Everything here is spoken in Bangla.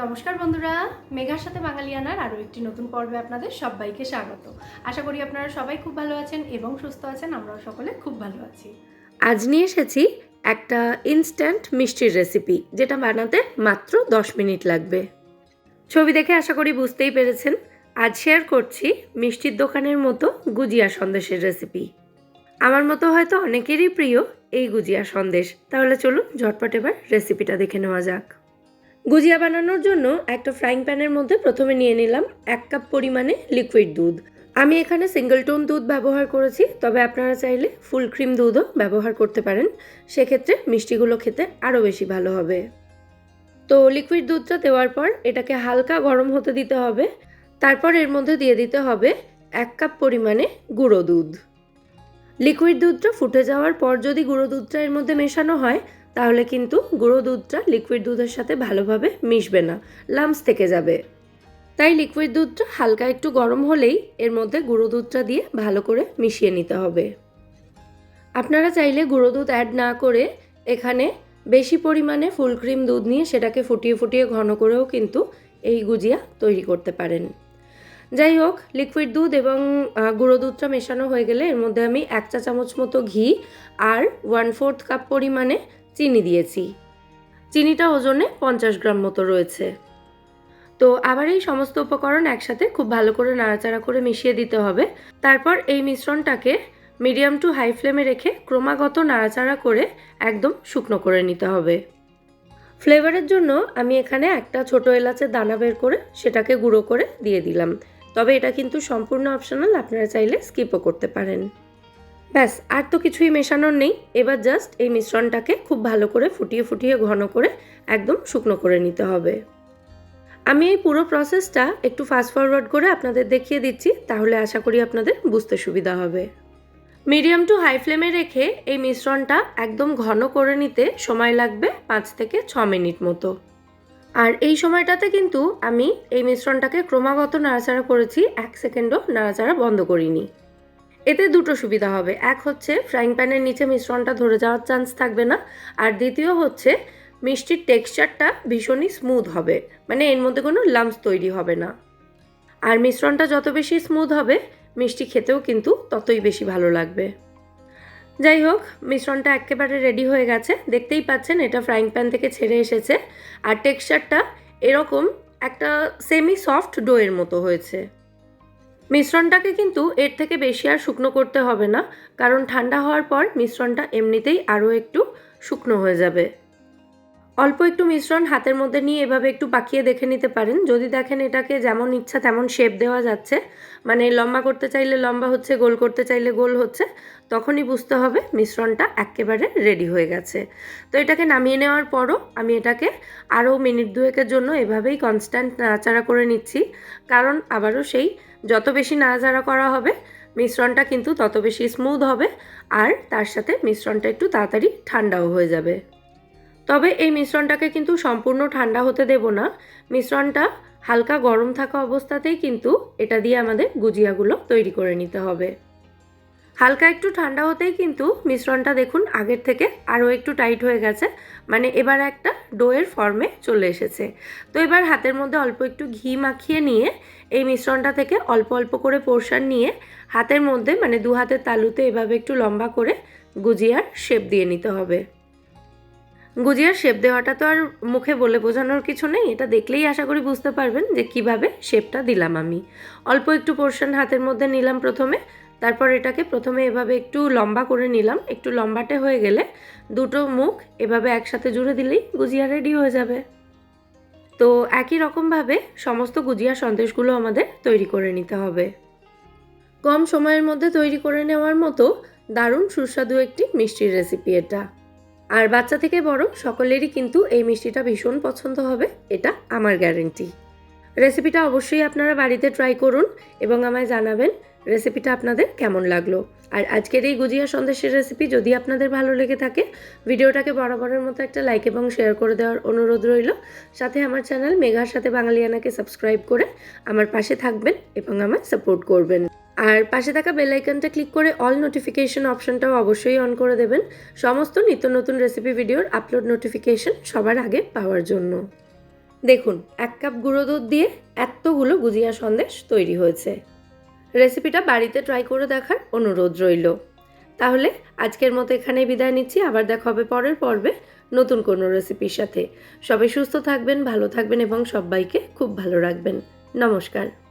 নমস্কার বন্ধুরা, মেঘার সাথে বাঙালিয়ানার আরও একটি নতুন পর্বে আপনাদের সবাইকে স্বাগত। আশা করি আপনারা সবাই খুব ভালো আছেন এবং সুস্থ আছেন, আমরাও সকলে খুব ভালো আছি। আজ নিয়ে এসেছি একটা ইনস্ট্যান্ট মিষ্টির রেসিপি যেটা বানাতে মাত্র দশ মিনিট লাগবে। ছবি দেখে আশা করি বুঝতেই পেরেছেন, আজ শেয়ার করছি মিষ্টির দোকানের মতো গুজিয়া সন্দেশের রেসিপি আমার মতো হয়তো অনেকেরই প্রিয় এই গুজিয়া সন্দেশ, তাহলে চলুন ঝটপট এবার রেসিপিটা দেখে নেওয়া যাক। গুজিয়া বানানোর জন্য একটা ফ্রাইং প্যানের মধ্যে প্রথমে নিয়ে নিলাম এক কাপ পরিমাণে লিকুইড দুধ। আমি এখানে সিঙ্গেল টোন দুধ ব্যবহার করেছি, তবে আপনারা চাইলে ফুল ক্রিম দুধও ব্যবহার করতে পারেন। সেক্ষেত্রে মিষ্টিগুলো খেতে আরও বেশি ভালো হবে। তো লিকুইড দুধটা দেওয়ার পর এটাকে হালকা গরম হতে দিতে হবে। তারপর এর মধ্যে দিয়ে দিতে হবে এক কাপ পরিমাণে গুঁড়ো দুধ। লিকুইড দুধটা ফুটে যাওয়ার পর যদি গুঁড়ো দুধটা এর মধ্যে মেশানো হয় তাহলে কিন্তু গুঁড়ো দুধটা লিকুইড দুধের সাথে ভালোভাবে মিশবে না লামস থেকে যাবে। তাই লিকুইড দুধটা হালকা একটু গরম হলেই এর মধ্যে গুঁড়ো দুধটা দিয়ে ভালো করে মিশিয়ে নিতে হবে। আপনারা চাইলে গুঁড়ো দুধ অ্যাড না করে এখানে বেশি পরিমাণে ফুল ক্রিম দুধ নিয়ে সেটাকে ফুটিয়ে ফুটিয়ে ঘন করেও কিন্তু এই গুজিয়া তৈরি করতে পারেন। যাই হোক লিকুইড দুধ এবং গুঁড়ো দুধটা মেশানো হয়ে গেলে এর মধ্যে আমি এক চা চামচ মতো ঘি আর ওয়ান ফোর্থ কাপ পরিমাণে চিনি দিয়েছি। চিনিটা ওজনে পঞ্চাশ গ্রাম মতো রয়েছে। তো আবার এই সমস্ত উপকরণ একসাথে খুব ভালো করে নাড়াচাড়া করে মিশিয়ে দিতে হবে। তারপর এই মিশ্রণটাকে মিডিয়াম টু হাই ফ্লেমে রেখে ক্রমাগত নাড়াচাড়া করে একদম শুকনো করে নিতে হবে। ফ্লেভারের জন্য আমি এখানে একটা ছোট এলাচের দানা বের করে সেটাকে গুঁড়ো করে দিয়ে দিলাম। তবে এটা কিন্তু সম্পূর্ণ অপশনাল, আপনারা চাইলে স্কিপও করতে পারেন। ব্যাস, আর তো কিছুই মেশানোর নেই। এবার জাস্ট এই মিশ্রণটাকে খুব ভালো করে ফুটিয়ে ফুটিয়ে ঘন করে একদম শুকনো করে নিতে হবে। আমি এই পুরো প্রসেসটা একটু ফাস্ট ফরওয়ার্ড করে আপনাদের দেখিয়ে দিচ্ছি, তাহলে আশা করি আপনাদের বুঝতে সুবিধা হবে। মিডিয়াম টু হাই ফ্লেমে রেখে এই মিশ্রণটা একদম ঘন করে নিতে সময় লাগবে পাঁচ থেকে ছ মিনিট মতো। আর এই সময়টাতে কিন্তু আমি এই মিশ্রণটাকে ক্রমাগত নাড়াচাড়া করেছি, এক সেকেন্ডও নাড়াচাড়া বন্ধ করিনি। এতে দুটো সুবিধা হবে। এক হচ্ছে ফ্রাইং প্যানের নিচে মিশ্রণটা ধরে যাওয়ার চান্স থাকবে না। আর দ্বিতীয় হচ্ছে মিষ্টির টেক্সচারটা ভীষণই স্মুথ হবে। মানে এর মধ্যে কোনো লাম্পস তৈরি হবে না। আর মিশ্রণটা যত বেশি স্মুথ হবে, মিষ্টি খেতেও কিন্তু ততই বেশি ভালো লাগবে। যাই হোক, মিশ্রণটা একেবারে রেডি হয়ে গেছে। দেখতেই পাচ্ছেন, এটা ফ্রাইং প্যান থেকে ছেড়ে এসেছে। আর টেক্সচারটা এরকম একটা সেমি সফট ডোয়ের মতো হয়েছে। মিশ্রণটাকে কিন্তু এর থেকে বেশি আর শুকনো করতে হবে না, কারণ ঠান্ডা হওয়ার পর মিশ্রণটা এমনিতেই আরও একটু শুকনো হয়ে যাবে। অল্প একটু মিশ্রণ হাতের মধ্যে নিয়ে এভাবে একটু পাকিয়ে দেখে নিতে পারেন। যদি দেখেন এটাকে যেমন ইচ্ছা তেমন শেপ দেওয়া যাচ্ছে মানে লম্বা করতে চাইলে লম্বা হচ্ছে, গোল করতে চাইলে গোল হচ্ছে, তখনই বুঝতে হবে মিশ্রণটা একেবারে রেডি হয়ে গেছে। তো এটাকে নামিয়ে নেওয়ার পরও আমি এটাকে আরও মিনিট দুয়েকের জন্য এভাবেই কনস্ট্যান্ট নাড়াচাড়া করে নিচ্ছি। কারণ আবারও সেই যত বেশি নাড়াচাড়া করা হবে, মিশ্রণটা কিন্তু তত বেশি স্মুথ হবে, আর তার সাথে মিশ্রণটা একটু তাড়াতাড়ি ঠান্ডাও হয়ে যাবে। তবে এই মিশ্রণটাকে কিন্তু সম্পূর্ণ ঠান্ডা হতে দেব না। মিশ্রণটা হালকা গরম থাকা অবস্থাতেই কিন্তু এটা দিয়ে আমাদের গুজিয়াগুলো তৈরি করে নিতে হবে। হালকা একটু ঠান্ডা হতেই কিন্তু মিশ্রণটা দেখুন আগের থেকে আরও একটু টাইট হয়ে গেছে মানে এবার একটা ডোয়ের ফর্মে চলে এসেছে। তো এবার হাতের মধ্যে অল্প একটু ঘি মাখিয়ে নিয়ে এই মিশ্রণটা থেকে অল্প অল্প করে পোর্শন নিয়ে হাতের মধ্যে মানে দু হাতের তালুতে এভাবে একটু লম্বা করে গুজিয়ার শেপ দিয়ে নিতে হবে। গুজিয়ার শেপ দেওয়াটা তো আর মুখে বলে বোঝানোর কিছু নেই, এটা দেখলেই আশা করি বুঝতে পারবেন যে কীভাবে শেপটা দিলাম আমি। অল্প একটু পোর্শন হাতের মধ্যে নিলাম প্রথমে, তারপর এটাকে প্রথমে এভাবে একটু লম্বা করে নিলাম, একটু লম্বাটে হয়ে গেলে দুটো মুখ এভাবে একসাথে জুড়ে দিলেই গুজিয়া রেডি হয়ে যাবে। তো একই রকমভাবে সমস্ত গুজিয়া সন্দেশগুলো আমাদের তৈরি করে নিতে হবে। কম সময়ের মধ্যে তৈরি করে নেওয়ার মতো দারুণ সুস্বাদু একটি মিষ্টির রেসিপি এটা। আর বাচ্চা থেকে বড় সকলেরই কিন্তু এই মিষ্টিটা ভীষণ পছন্দ হবে, এটা আমার গ্যারেন্টি রেসিপিটা অবশ্যই আপনারা বাড়িতে ট্রাই করুন এবং আমায় জানাবেন রেসিপিটা আপনাদের কেমন লাগল। আর আজকের এই গুজিয়া সন্দেশের রেসিপি যদি আপনাদের ভালো লেগে থাকে, ভিডিওটাকে বরাবরের মতো একটা লাইক এবং শেয়ার করে দেওয়ার অনুরোধ রইল। সাথে আমার চ্যানেল মেঘার সাথে বাঙালিয়ানাকে সাবস্ক্রাইব করে আমার পাশে থাকবেন এবং আমায় সাপোর্ট করবেন। আর পাশে থাকা বেল আইকনটা ক্লিক করে অল নোটিফিকেশন অপশনটাও অবশ্যই অন করে দেবেন। সমস্ত নিত্য নতুন রেসিপি ভিডিওর আপলোড নোটিফিকেশন সবার আগে পাওয়ার জন্য। দেখুন, এক কাপ গুঁড়ো দুধ দিয়ে এতগুলো গুজিয়া সন্দেশ তৈরি হয়েছে। রেসিপিটা বাড়িতে ট্রাই করে দেখার অনুরোধ রইল। তাহলে আজকের মতো এখানেই বিদায় নিচ্ছি। আবার দেখা হবে পরের পর্বে নতুন কোনো রেসিপির সাথে। সবাই সুস্থ থাকবেন, ভালো থাকবেন এবং সবাইকে খুব ভালো রাখবেন। নমস্কার।